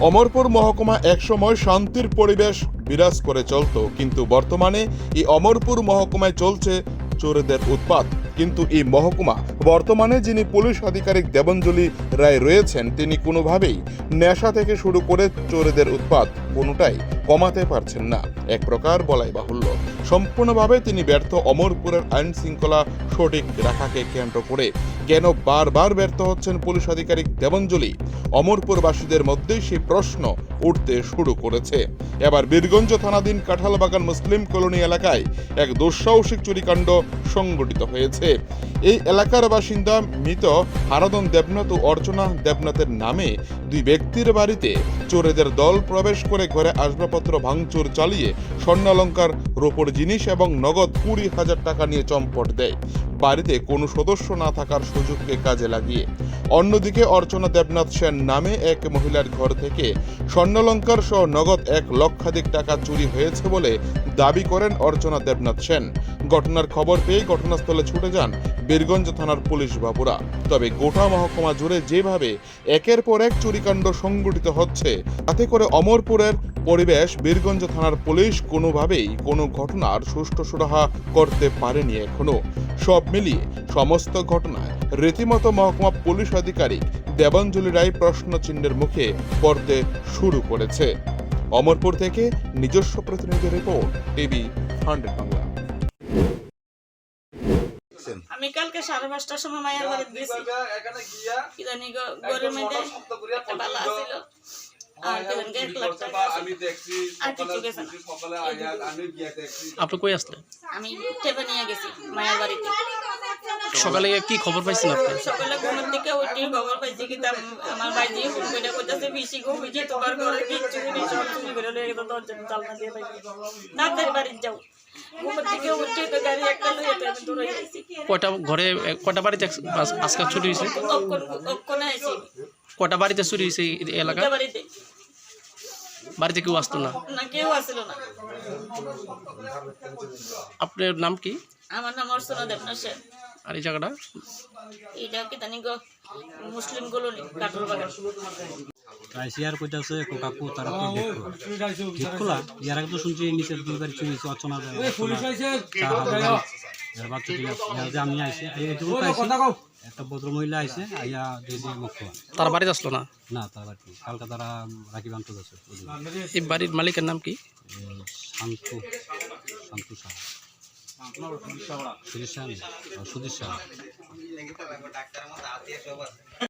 অমরপুর মহকুমা একসময় শান্তির পরিবেশ বিরাজ করে চলতো, কিন্তু বর্তমানে এই অমরপুর মহকুমায় চলছে চোরেদের উৎপাত। কিন্তু এই মহকুমা, বর্তমানে যিনি পুলিশ আধিকারিক দেবঞ্জলি রায় রয়েছেন, তিনি কোনোভাবেই নেশা থেকে শুরু করে চোরেদের উৎপাত কোনোটাই কমাতে পারছেন না। এক প্রকার বলাই বাহুল্য। সম্পূর্ণভাবে তিনি ব্যর্থ। অমরপুরের আইন শৃঙ্খলা সঠিক রাখাকে কেন্দ্র করে কেন বারবার ব্যর্থ হচ্ছেন পুলিশ আধিকারিক দেবঞ্জলি? অমরপুরবাসীদের মধ্যেই সেই প্রশ্ন উঠতে শুরু করেছে। এবার বীরগঞ্জ থানাধীন কাঁঠালবাগান মুসলিম কলোনি এলাকায় এক দুঃসাহসিক চুরিকাণ্ড সংঘটিত হয়েছে। এই এলাকার বাসিন্দা মৃত হারাদন দেবনাথ ও অর্চনা দেবনাথের নামে দুই ব্যক্তির বাড়িতে চোরেদের দল প্রবেশ করে ঘরে আসবাবপত্র ভাঙচুর চালিয়ে স্বর্ণালঙ্কার রোপর জিনিস এবং নগদ কুড়ি হাজার টাকা নিয়ে চম্পট দেয়। বাড়িতে কোনো সদস্য না থাকার সুযোগকে কাজে লাগিয়ে। অন্যদিকে অর্চনা দেবনাথ সেন নামে এক মহিলার ঘর থেকে স্বর্ণালঙ্কার সহ নগদ এক লক্ষাধিক টাকা চুরি হয়েছে বলে দাবি করেন অর্চনা দেবনাথ সেন। ঘটনার খবর পেয়ে ঘটনাস্থলে ছুটে যান বীরগঞ্জ থানার পুলিশ বাবুরা। তবে গোটা মহকুমা জুড়ে যেভাবে একের পর এক চুরিকাণ্ড সংগঠিত হচ্ছে, তাতে করে অমরপুরের পরিবেশ বীরগঞ্জ থানার পুলিশ কোনোভাবেই কোনো ঘটনার সুষ্ঠু সুরাহা করতে পারেনি এখনও। সব মিলিয়ে সমস্ত ঘটনায় রীতিমতো মহকুমা পুলিশ আধিকারিক দেবাঞ্জলি রায় প্রশ্ন চিহ্নের মুখে পড়তে শুরু করেছে। অমরপুর থেকে নিজস্ব প্রতিনিধি রিপোর্ট টিভি হান্ড্রেড বাংলা। আমি কালকে সাড়ে পাঁচটার সময় মায়ের বাড়িতে গেছি কি জানি গো- একটা বালা আছিল আপনি কই আসলেন? আমি টেপে গেছি মায়ের বাড়িতে। সকালে কি খবর পাইছেন আপনি? সকালে ঘুমের থেকে উঠি খবর পাইছি কি আমার বাইজি ফোন করে কইতাছে বেশি গো বেশি তোমার ঘরে কিচ্ছু নেই সব চুরি করে লয়ে গেছে দরজা চালনা দিয়ে পাইছি না তার বাড়িতে যাও। ঘুমের থেকে উঠে তো গাড়ি একটা লইয়া তো আমি দূরে গেছি। কয়টা ঘরে কয়টা বাড়িতে আজ- আজ- আজকে চুরি হয়েছে অক্ষণ অক্ষণে আইছি। কয়টা বাড়িতে চুরি এই এলাকা বাড়িতে। বাড়িতে কেউ আসতো না? না কেউ আসছিল না। আপনার নাম কি? আমার নাম অর্চনা দেবনা সেন। আর এই জায়গাটা? এটা কি জানি গো মুসলিম কলোনি কাঠুর বাগান। কইতাছে কাকু তারা তো দেখো। ঠিক খোলা? ইয়ার আগে তো শুনছি নিচের দুইবার চুরি অচনা ইয়ার যে আমি আইসি এইটুকু একটা ভদ্র মহিলা আইসে আইয়া দিয়ে দিয়ে মুখ তার বাড়িতে আসলো না? না তার বাড়ি কালকে তারা রাখি বান্ত যাচ্ছে এই বাড়ির মালিকের নাম কি? শান্তু শান্তু সাহা। সুধীর সাহা সুধীর সাহা।